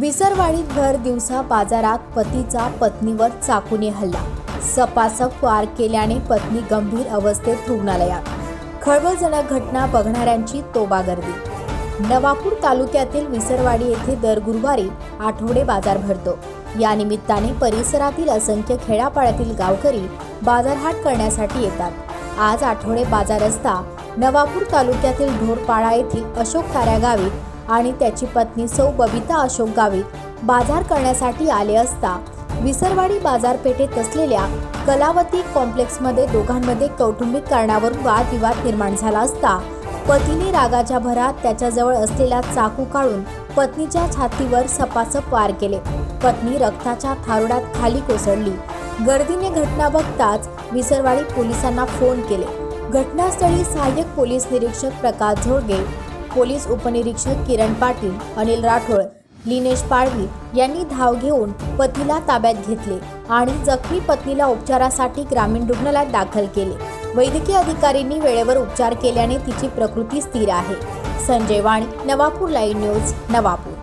विसरवाडीत भर दिवसा बाजारात पतीचा पत्नीवर चाकूने हल्ला. सपासप वार केल्याने पत्नी गंभीर अवस्थेत रुग्णालयात. खळबळजनक घटना बघणाऱ्यांची तोबा गर्दी नवापूर तालुक्यातील विसरवाडी येथे दर गुरुवारी आठवडे बाजार भरतो. या निमित्ताने परिसरातील असंख्य खेड्यापाड्यातील गावकरी बाजारहाट करण्यासाठी येतात. आज आठवडे बाजार असता नवापूर तालुक्यातील ढोरपाडा येथील अशोक ताऱ्या गावीत आणि त्याची पत्नी सौ बबिता अशोक गावीत बाजार करण्यासाठी आले असता विसरवाडी बाजारपेठेत असलेल्या कलावती कॉम्प्लेक्समध्ये दोघांमध्ये कौटुंबिक कारणावरून वादविवाद निर्माण झाला असता पतीने रागाच्या भरात त्याच्याजवळ असलेला चाकू काढून पत्नीच्या छातीवर सपासप वार केले. पत्नी रक्ताच्या थारोड्यात खाली कोसळली. गर्दीने घटना बघताच विसरवाडी पोलिसांना फोन केले. घटनास्थळी सहाय्यक पोलीस निरीक्षक प्रकाश झोडगे पोलीस उपनिरीक्षक किरण पाटील अनिल राठोड लिनेश पाळवी यांनी धाव घेऊन पतीला ताब्यात घेतले आणि जखमी पत्नीला उपचारासाठी ग्रामीण रुग्णालयात दाखल केले. वैद्यकीय अधिकाऱ्यांनी वेळेवर उपचार केल्याने तिची प्रकृती स्थिर आहे. Sanjay Vani Navapur live news Navapur.